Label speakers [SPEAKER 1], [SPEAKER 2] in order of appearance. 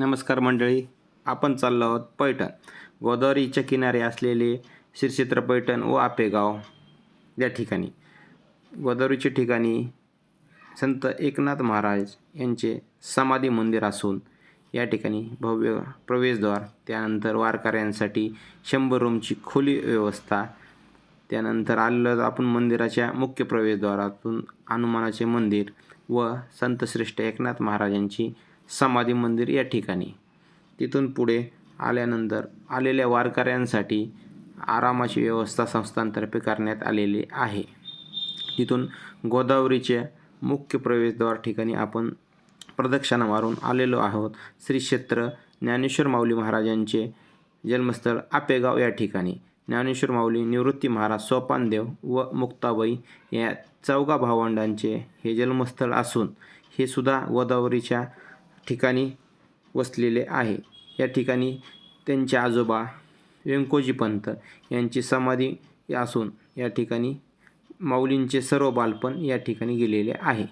[SPEAKER 1] नमस्कार मंडळी आपण चाललो आहोत पैठण. गोदावरीच्या किनारे असलेले श्रीक्षेत्र पैठण व आपेगाव या ठिकाणी. गोदावरीच्या ठिकाणी संत एकनाथ महाराज यांचे समाधी मंदिर असून या ठिकाणी भव्य प्रवेशद्वार त्यानंतर वारकऱ्यांसाठी शंभर रूमची खोली व्यवस्था त्यानंतर आलेलं आपण मंदिराच्या मुख्य प्रवेशद्वारातून हनुमानाचे मंदिर व संतश्रेष्ठ एकनाथ महाराजांची समाधी मंदिर या ठिकाणी. तिथून पुढे आल्यानंतर आलेल्या वारकऱ्यांसाठी आरामाची व्यवस्था संस्थांतर्फे करण्यात आलेली आहे. तिथून गोदावरीच्या मुख्य प्रवेशद्वार ठिकाणी आपण प्रदक्षिणा मारून आलेलो आहोत. श्री क्षेत्र ज्ञानेश्वर माऊली महाराजांचे जन्मस्थळ आपेगाव या ठिकाणी. ज्ञानेश्वर माऊली निवृत्ती महाराज सोपानदेव व मुक्ताबाई या चौघा भावंडांचे हे जन्मस्थळ असून हे सुद्धा गोदावरीच्या ठिकाणी वसलेले आहे. या ठिकाणी त्यांचे आजोबा व्यंकोजी पंत यांची समाधी असून या ठिकाणी माऊलींचे सर्व बालपण या ठिकाणी गेलेले आहे.